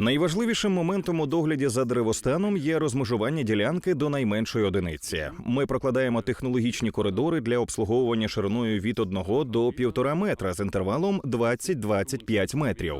Найважливішим моментом у догляді за деревостаном є розмежування ділянки до найменшої одиниці. Ми прокладаємо технологічні коридори для обслуговування шириною від 1 до 1,5 метра з інтервалом 20-25 метрів.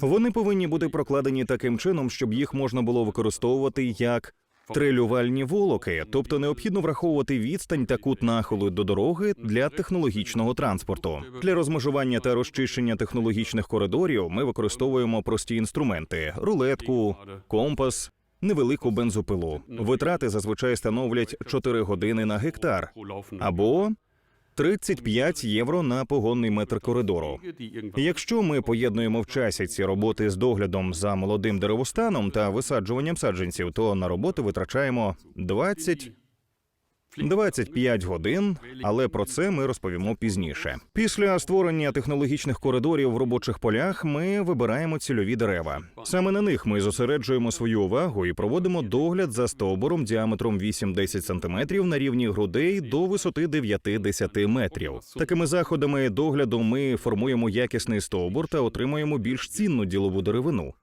Вони повинні бути прокладені таким чином, щоб їх можна було використовувати як трилювальні волоки, тобто необхідно враховувати відстань та кут нахилу до дороги для технологічного транспорту. Для розмежування та розчищення технологічних коридорів ми використовуємо прості інструменти: рулетку, компас. Невелику бензопилу. Витрати зазвичай становлять 4 години на гектар або 35 євро на погонний метр коридору. Якщо ми поєднуємо в часі ці роботи з доглядом за молодим деревостаном та висаджуванням саджанців, то на роботи витрачаємо 20 25 годин, але про це ми розповімо пізніше. Після створення технологічних коридорів в робочих полях ми вибираємо цільові дерева. Саме на них ми зосереджуємо свою увагу і проводимо догляд за стовбуром діаметром 8-10 см на рівні грудей до висоти 9-10 метрів. Такими заходами догляду ми формуємо якісний стовбур та отримуємо більш цінну ділову деревину.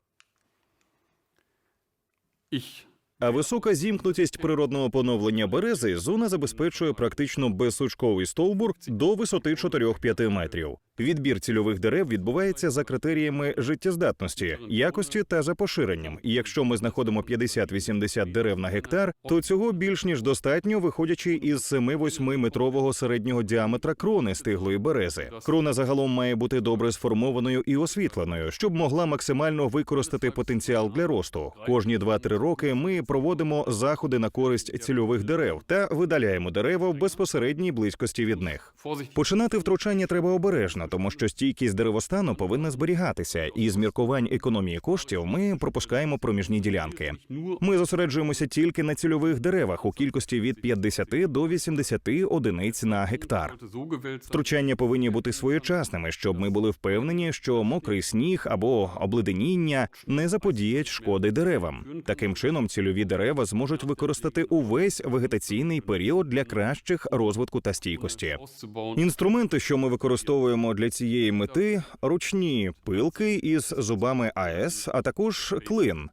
А висока зімкнутість природного поновлення берези зона забезпечує практично безсучковий стовбур до висоти 4-5 метрів. Відбір цільових дерев відбувається за критеріями життєздатності, якості та за поширенням. І якщо ми знаходимо 50-80 дерев на гектар, то цього більш ніж достатньо, виходячи із 7-8 метрового середнього діаметра крони стиглої берези. Крона загалом має бути добре сформованою і освітленою, щоб могла максимально використати потенціал для росту. Кожні 2-3 роки ми проводимо заходи на користь цільових дерев та видаляємо дерева в безпосередній близькості від них. Починати втручання треба обережно, тому що стійкість деревостану повинна зберігатися, і з міркувань економії коштів ми пропускаємо проміжні ділянки. Ми зосереджуємося тільки на цільових деревах у кількості від 50 до 80 одиниць на гектар. Втручання повинні бути своєчасними, щоб ми були впевнені, що мокрий сніг або обледеніння не заподіять шкоди деревам. Таким чином, цільові дерева зможуть використати увесь вегетаційний період для кращих розвитку та стійкості. Інструменти, що ми використовуємо для цієї мети, ручні пилки із зубами АЕС, а також клин.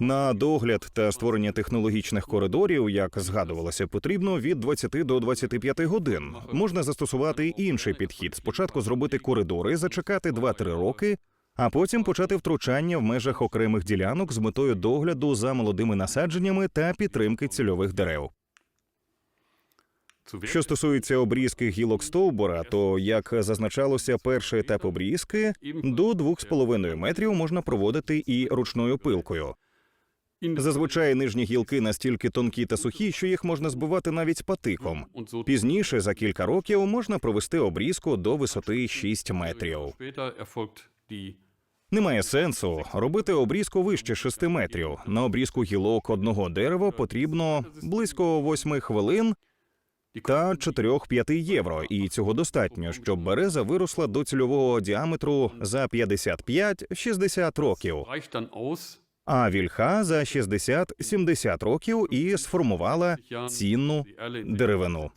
На догляд та створення технологічних коридорів, як згадувалося, потрібно від 20 до 25 годин. Можна застосувати інший підхід: спочатку зробити коридори, зачекати 2-3 роки, а потім почати втручання в межах окремих ділянок з метою догляду за молодими насадженнями та підтримки цільових дерев. Що стосується обрізки гілок стовбура, то як зазначалося, перший етап обрізки до 2,5 метрів можна проводити і ручною пилкою. Зазвичай нижні гілки настільки тонкі та сухі, що їх можна збивати навіть патиком. Пізніше, за кілька років, можна провести обрізку до висоти 6 метрів. Немає сенсу робити обрізку вище 6 метрів. На обрізку гілок одного дерева потрібно близько 8 хвилин та 4-5 євро. І цього достатньо, щоб береза виросла до цільового діаметру за 55-60 років, а вільха за 60-70 років і сформувала цінну деревину.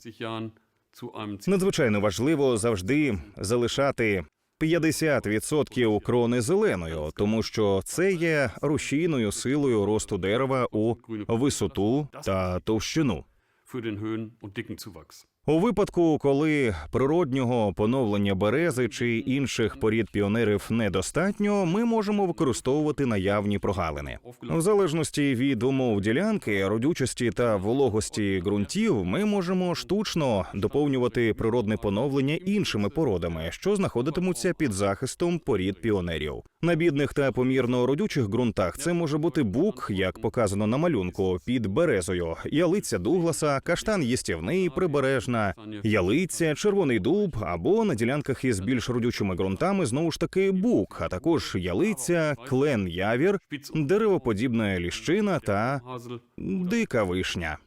Надзвичайно важливо завжди залишати 50% крони зеленою, тому що це є рушійною силою росту дерева у висоту та товщину. für den Höhen- und Dickenzuwachs. У випадку, коли природнього поновлення берези чи інших порід піонерів недостатньо, ми можемо використовувати наявні прогалини. В залежності від умов ділянки, родючості та вологості ґрунтів, ми можемо штучно доповнювати природне поновлення іншими породами, що знаходитимуться під захистом порід піонерів. На бідних та помірно родючих ґрунтах це може бути бук, як показано на малюнку, під березою, ялиця Дугласа, каштан їстівний, прибережна, ялиця, червоний дуб або на ділянках із більш родючими ґрунтами знову ж таки бук, а також ялиця, клен явір, деревоподібна ліщина та дика вишня.